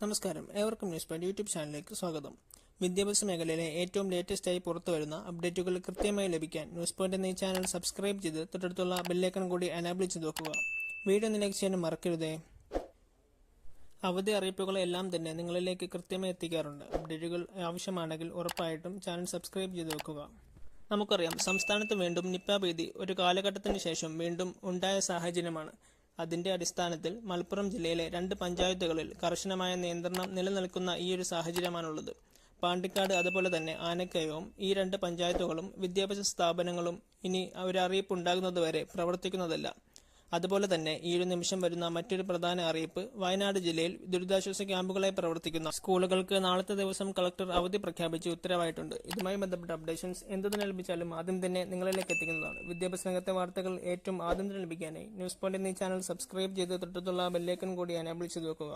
നമസ്കാരം. ഏവർക്കും news point YouTube ചാനലിലേക്ക് സ്വാഗതം. വിദ്യാഭ്യാസ മേഖലയിലെ ഏറ്റവും ലേറ്റസ്റ്റ് ആയി പുറത്തു വരുന്ന അപ്ഡേറ്റുകൾ കൃത്യമായി ലഭിക്കാൻ ന്യൂസ് പോയിന്റ് എന്ന ചാനൽ സബ്സ്ക്രൈബ് ചെയ്ത് തൊട്ടടുത്തുള്ള ബെല്ലൈക്കൺ കൂടി അനാബിൾ ചെയ്ത് നോക്കുക വീഡിയോ ഒന്ന് ചെയ്യാൻ മറക്കരുതേ. അവധി അറിയിപ്പുകളെല്ലാം തന്നെ നിങ്ങളിലേക്ക് കൃത്യമായി എത്തിക്കാറുണ്ട്. അപ്ഡേറ്റുകൾ ആവശ്യമാണെങ്കിൽ ഉറപ്പായിട്ടും ചാനൽ സബ്സ്ക്രൈബ് ചെയ്ത് വെക്കുക. നമുക്കറിയാം സംസ്ഥാനത്ത് വീണ്ടും നിപ്പ ഭീതി ഒരു കാലഘട്ടത്തിന് ശേഷം വീണ്ടും ഉണ്ടായ സാഹചര്യമാണ്. അതിന്റെ അടിസ്ഥാനത്തിൽ മലപ്പുറം ജില്ലയിലെ രണ്ട് പഞ്ചായത്തുകളിൽ കർശനമായ നിയന്ത്രണം നിലനിൽക്കുന്ന ഈ ഒരു സാഹചര്യമാണുള്ളത്. പാണ്ടിക്കാട് അതുപോലെ തന്നെ ആനക്കയവും ഈ രണ്ട് പഞ്ചായത്തുകളും വിദ്യാഭ്യാസ സ്ഥാപനങ്ങളും ഇനി ഒരു അറിയിപ്പ് ഉണ്ടാകുന്നതുവരെ പ്രവർത്തിക്കുന്നതല്ല. അതുപോലെ തന്നെ ഈ ഒരു നിമിഷം വരുന്ന മറ്റൊരു പ്രധാന അറിയിപ്പ് വയനാട് ജില്ലയിൽ ദുരിതാശ്വാസ ക്യാമ്പുകളായി പ്രവർത്തിക്കുന്ന സ്കൂളുകൾക്ക് നാളത്തെ ദിവസം കളക്ടർ അവധി പ്രഖ്യാപിച്ച് ഉത്തരവായിട്ടുണ്ട്. ഇതുമായി ബന്ധപ്പെട്ട അപ്ഡേഷൻസ് എന്തെന്ന് തന്നെ ലഭിച്ചാലും ആദ്യം തന്നെ നിങ്ങളിലേക്ക് എത്തിക്കുന്നതാണ്. വിദ്യാഭ്യാസ രംഗത്തെ വാർത്തകൾ ഏറ്റവും ആദ്യം തന്നെ ലഭിക്കാനായി. ന്യൂസ് പോയിന്റ് എന്നീ ചാനൽ സബ്സ്ക്രൈബ് ചെയ്ത് തൊട്ടത്തുള്ള ബെല്ലേക്കൻ കൂടി എനേബിൾ ചെയ്ത് വെക്കുക.